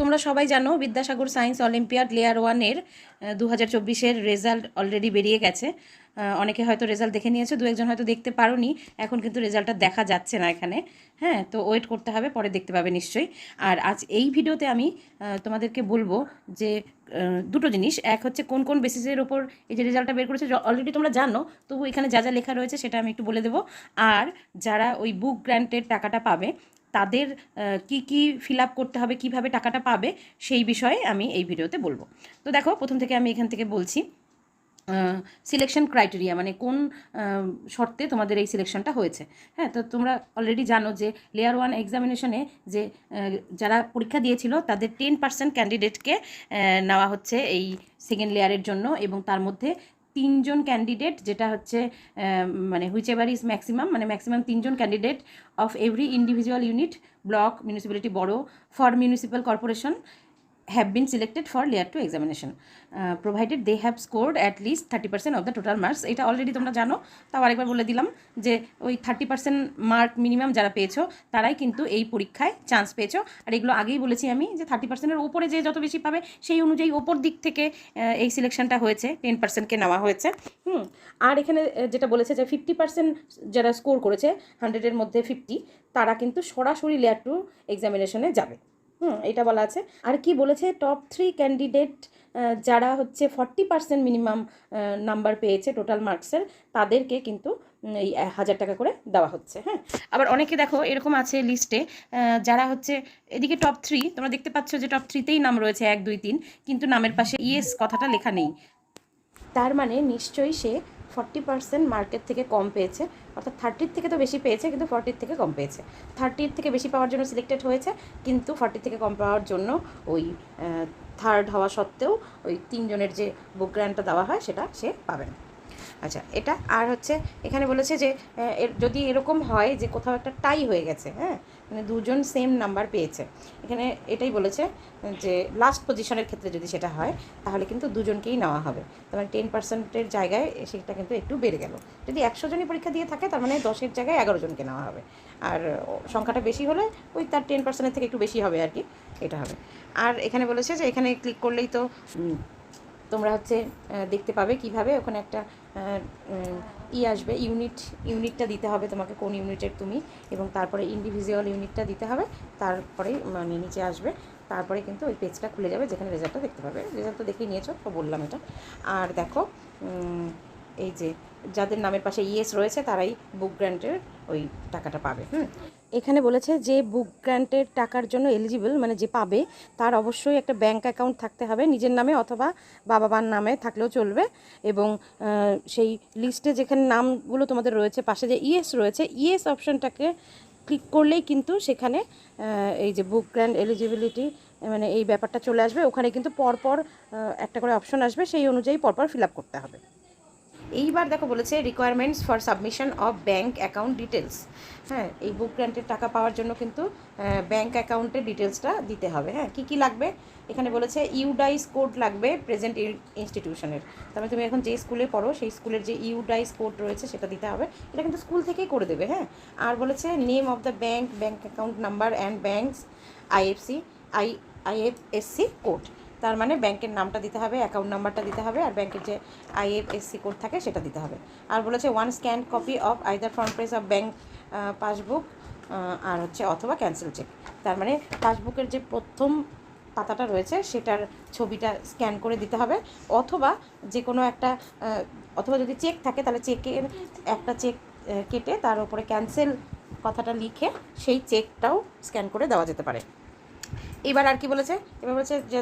তোমরা সবাই জানো বিদ্যাসাগর সায়েন্স অলিম্পিয়াড লেয়ার ওয়ানের দু হাজার চব্বিশের রেজাল্ট অলরেডি বেরিয়ে গেছে। অনেকে হয়তো রেজাল্ট দেখে নিয়েছো, দু একজন হয়তো দেখতে পারোনি। এখন কিন্তু রেজাল্টটা দেখা যাচ্ছে না এখানে। হ্যাঁ তো ওয়েট করতে হবে, পরে দেখতে পাবে নিশ্চয়ই। আর আজ এই ভিডিওতে আমি তোমাদেরকে বলব যে দুটো জিনিস। এক হচ্ছে কোন কোন বেসিসের ওপর এই যে রেজাল্টটা বের করেছে অলরেডি তোমরা জানো, তবু এখানে যা যা লেখা রয়েছে সেটা আমি একটু বলে দেবো। আর যারা ওই বুক গ্র্যান্টের টাকাটা পাবে তাদের কি কি ফিল আপ করতে হবে, কীভাবে টাকাটা পাবে, সেই বিষয়ে আমি এই ভিডিওতে বলব। তো দেখো, প্রথম থেকে আমি এখান থেকে বলছি সিলেকশন ক্রাইটেরিয়া মানে কোন শর্তে তোমাদের এই সিলেকশনটা হয়েছে। হ্যাঁ তো তোমরা অলরেডি জানো যে লেয়ার ওয়ান এক্সামিনেশনে যে যারা পরীক্ষা দিয়েছিল, তাদের টেন পার্সেন্ট ক্যান্ডিডেটকে নেওয়া হচ্ছে এই সেকেন্ড লেয়ারের জন্য এবং তার মধ্যে তিনজন ক্যান্ডিডেট যেটা হচ্ছে মানে হুইচ এভার ইজ ম্যাক্সিমাম মানে ম্যাক্সিমাম তিনজন candidate of every individual unit block municipality বড় for municipal corporation have been selected for layer 2 examination. Uh, provided they have scored at least 30% of the total marks এটা already তোমরা জানো তাও আরেকবার বলে দিলাম যে ওই থার্টি পার্সেন্ট মার্ক মিনিমাম যারা পেয়েছ তারাই কিন্তু এই পরীক্ষায় চান্স পেয়েছ। আর এগুলো আগেই বলেছি আমি যে থার্টি পার্সেন্টের ওপরে যে যত বেশি পাবে সেই অনুযায়ী ওপর দিক থেকে এই সিলেকশনটা হয়েছে টেন পার্সেন্টকে নেওয়া হয়েছে। হুম আর এখানে যেটা বলেছে যে ফিফটি পার্সেন্ট যারা স্কোর করেছে হান্ড্রেডের মধ্যে ফিফটি তারা কিন্তু সরাসরি লেয়ার টু এক্সামিনেশনে যাবে। হুম, এটা বলা আছে। আর কি বলেছে? টপ থ্রি ক্যান্ডিডেট যারা হচ্ছে ফর্টি পার্সেন্ট মিনিমাম নাম্বার পেয়েছে টোটাল মার্কসের তাদেরকে কিন্তু এই হাজার টাকা করে দেওয়া হচ্ছে হ্যাঁ। আবার অনেকে দেখো, এরকম আছে লিস্টে যারা হচ্ছে এদিকে টপ থ্রি তোমরা দেখতে পাচ্ছ যে টপ থ্রিতেই নাম রয়েছে, এক, দুই, তিন, কিন্তু নামের পাশে ইয়েস কথাটা লেখা নেই। তার মানে নিশ্চয়ই সে ফর্টি পার্সেন্ট মার্কেট থেকে কম পেয়েছে। অর্থাৎ থার্টির থেকে তো বেশি পেয়েছে, কিন্তু ফর্টির থেকে কম পেয়েছে। থার্টির থেকে বেশি পাওয়ার জন্য সিলেক্টেড হয়েছে, কিন্তু ফর্টির থেকে কম পাওয়ার জন্য ওই থার্ড হওয়া সত্ত্বেও ওই তিনজনের যে বুক গ্র্যান্ডটা দেওয়া হয়, সেটা সে পাবে না। আচ্ছা এটা আর হচ্ছে এখানে বলেছে যে যদি এরকম হয় যে কোথাও একটা টাই হয়ে গেছে হ্যাঁ মানে দুজন সেম নাম্বার পেয়েছে। এখানে এটাই বলেছে যে লাস্ট পজিশনের ক্ষেত্রে যদি সেটা হয়, তাহলে কিন্তু দুজনকেই নেওয়া হবে। তার মানে টেন পার্সেন্টের জায়গায় সেটা কিন্তু একটু বেড়ে গেল। যদি একশো জনই পরীক্ষা দিয়ে থাকে, তার মানে দশের জায়গায় এগারো জনকে নেওয়া হবে। আর সংখ্যাটা বেশি হলে ওই তার টেন পার্সেন্টের থেকে একটু বেশি হবে আর কি, এটা হবে। আর এখানে বলেছে যে, এখানে ক্লিক করলেই তো তোমরা হচ্ছে দেখতে পাবে কীভাবে ওখানে একটা ই আসবে, ইউনিট, ইউনিটটা দিতে হবে তোমাকে কোন ইউনিটের তুমি, এবং তারপরে ইন্ডিভিজুয়াল ইউনিটটা দিতে হবে, তারপরে মানে নিচে আসবে, তারপরে কিন্তু ওই পেজটা খুলে যাবে যেখানে রেজাল্টটা দেখতে পাবে। রেজাল্ট তো দেখেই নিয়েছো, তো বললাম এটা। আর দেখো এই যে, যাদের নামের পাশে ইএস রয়েছে, তারাই বুক গ্র্যান্টের ওই টাকাটা পাবে, হুম? এখানে বলেছে যে বুক গ্র্যান্টের টাকার জন্য এলিজিবল মানে যে পাবে, তার অবশ্যই একটা ব্যাংক অ্যাকাউন্ট থাকতে হবে, নিজের নামে অথবা বাবা মার নামে থাকলেও চলবে। এবং সেই লিস্টে যেখানে নামগুলো তোমাদের রয়েছে, পাশে যে ইএস রয়েছে ইএস অপশনটাকে ক্লিক করলেই কিন্তু সেখানে এই যে বুক গ্র্যান্ড এলিজিবিলিটি মানে এই ব্যাপারটা চলে আসবে। ওখানে কিন্তু পরপর একটা করে অপশন আসবে, সেই অনুযায়ী পরপর ফিল করতে হবে। এইবার দেখো বলেছে requirements for submission of bank account details হ্যাঁ এই বুক গ্র্যান্টের টাকা পাওয়ার জন্য কিন্তু ব্যাঙ্ক অ্যাকাউন্টের ডিটেলসটা দিতে হবে। হ্যাঁ কী কী লাগবে? এখানে বলেছে ইউডাইস কোড লাগবে প্রেজেন্ট ইনস্টিটিউশনের মানে তুমি এখন যে স্কুলে পড়ো, সেই স্কুলের যে ইউডাইস কোড রয়েছে সেটা দিতে হবে। এটা কিন্তু স্কুল থেকেই করে দেবে হ্যাঁ। আর বলেছে name of the bank bank account number and bank's IFC I IFSC code তার মানে ব্যাংকের নামটা দিতে হবে অ্যাকাউন্ট নাম্বারটা দিতে হবে, আর ব্যাংকের যে আইএফএসসি কোড থাকে সেটা দিতে হবে। আর বলেছে one scan copy of either front page of bank passbook আর হচ্ছে অথবা ক্যান্সেল চেক তার মানে পাসবুকের যে প্রথম পাতাটা রয়েছে সেটার ছবিটা স্ক্যান করে দিতে হবে, অথবা যে কোনো একটা অথবা যদি চেক থাকে তাহলে চেকের একটা চেক কেটে তার উপরে ক্যান্সেল কথাটা লিখে সেই চেকটাও স্ক্যান করে দেওয়া যেতে পারে। এবার আর কি বলেছে? এবার বলেছে যে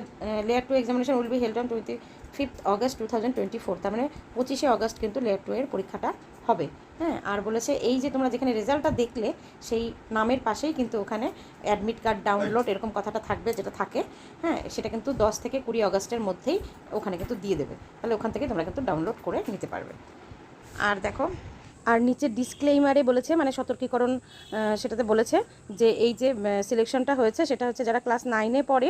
layer two examination will be held on twenty fifth August two thousand twenty four তার মানে পঁচিশে অগস্ট কিন্তু লেয়ার টু এর পরীক্ষাটা হবে। হ্যাঁ আর বলেছে এই যে তোমরা যেখানে রেজাল্টটা দেখলে সেই নামের পাশেই কিন্তু ওখানে অ্যাডমিট কার্ড ডাউনলোড এরকম কথাটা থাকবে যেটা থাকে। হ্যাঁ সেটা কিন্তু দশ থেকে কুড়ি অগস্টের মধ্যেই ওখানে কিন্তু দিয়ে দেবে। তাহলে ওখান থেকে তোমরা কিন্তু ডাউনলোড করে নিতে পারবে। আর দেখো আর নিচে ডিসক্লেইমারে বলেছে মানে সতর্কীকরণ সেটাতে বলেছে যে এই যে সিলেকশনটা হয়েছে, সেটা হচ্ছে যারা ক্লাস নাইনে পড়ে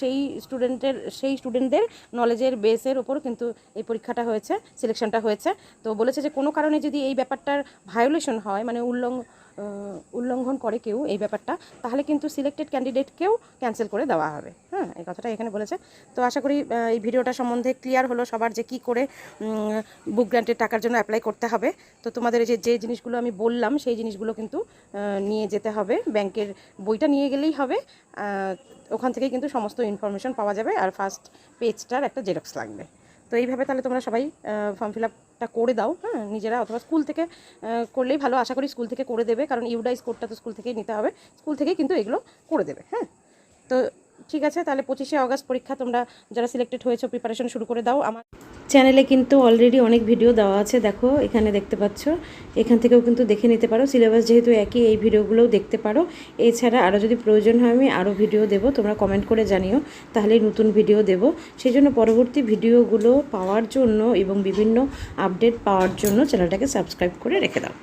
সেই স্টুডেন্টের সেই স্টুডেন্টদের নলেজের বেসের ওপর কিন্তু এই পরীক্ষাটা হয়েছে সিলেকশনটা হয়েছে। তো বলেছে যে কোনো কারণে যদি এই ব্যাপারটার ভায়োলেশন হয় মানে উল্লঙ্ঘ উল্লঙ্ঘন করে কেউ এই ব্যাপারটা, তাহলে কিন্তু সিলেক্টেড ক্যান্ডিডেটকেও ক্যান্সেল করে দেওয়া হবে। হ্যাঁ এই কথাটা এখানে বলেছে। তো আশা করি এই ভিডিওটা সম্বন্ধে ক্লিয়ার হলো সবার যে কি করে বুক গ্রান্টের টাকার জন্য অ্যাপ্লাই করতে হবে। তো তোমাদের যে যে জিনিসগুলো আমি বললাম, সেই জিনিসগুলো কিন্তু নিয়ে যেতে হবে। ব্যাংকের বইটা নিয়ে গেলেই হবে। ওখান থেকেই কিন্তু সমস্ত ইনফরমেশন পাওয়া যাবে। আর ফার্স্ট পেজটার একটা জেরক্স লাগবে। তো এইভাবে তাহলে তোমরা সবাই ফর্ম ফিল আপটা করে দাও। হ্যাঁ নিজেরা অথবা স্কুল থেকে করলেই ভালো। আশা করি স্কুল থেকে করে দেবে। কারণ ইউডাইস কোডটা তো স্কুল থেকেই নিতে হবে। স্কুল থেকেই কিন্তু এগুলো করে দেবে। হ্যাঁ তো ঠিক আছে, তাহলে পঁচিশে অগস্ট পরীক্ষা তোমরা যারা সিলেক্টেড হয়েছো প্রিপারেশন শুরু করে দাও। আমার চ্যানেলে কিন্তু অলরেডি অনেক ভিডিও দেওয়া আছে, দেখো, এখানে দেখতে পাচ্ছ। এখান থেকেও কিন্তু দেখে নিতে পারো। সিলেবাস যেহেতু একই, এই ভিডিওগুলোও দেখতে পারো। এছাড়া আরও যদি প্রয়োজন হয়, আমি আরও ভিডিও দেবো। তোমরা কমেন্ট করে জানিও তাহলে নতুন ভিডিও দেব। সেই জন্য পরবর্তী ভিডিওগুলো পাওয়ার জন্য এবং বিভিন্ন আপডেট পাওয়ার জন্য চ্যানেলটাকে সাবস্ক্রাইব করে রেখে দাও।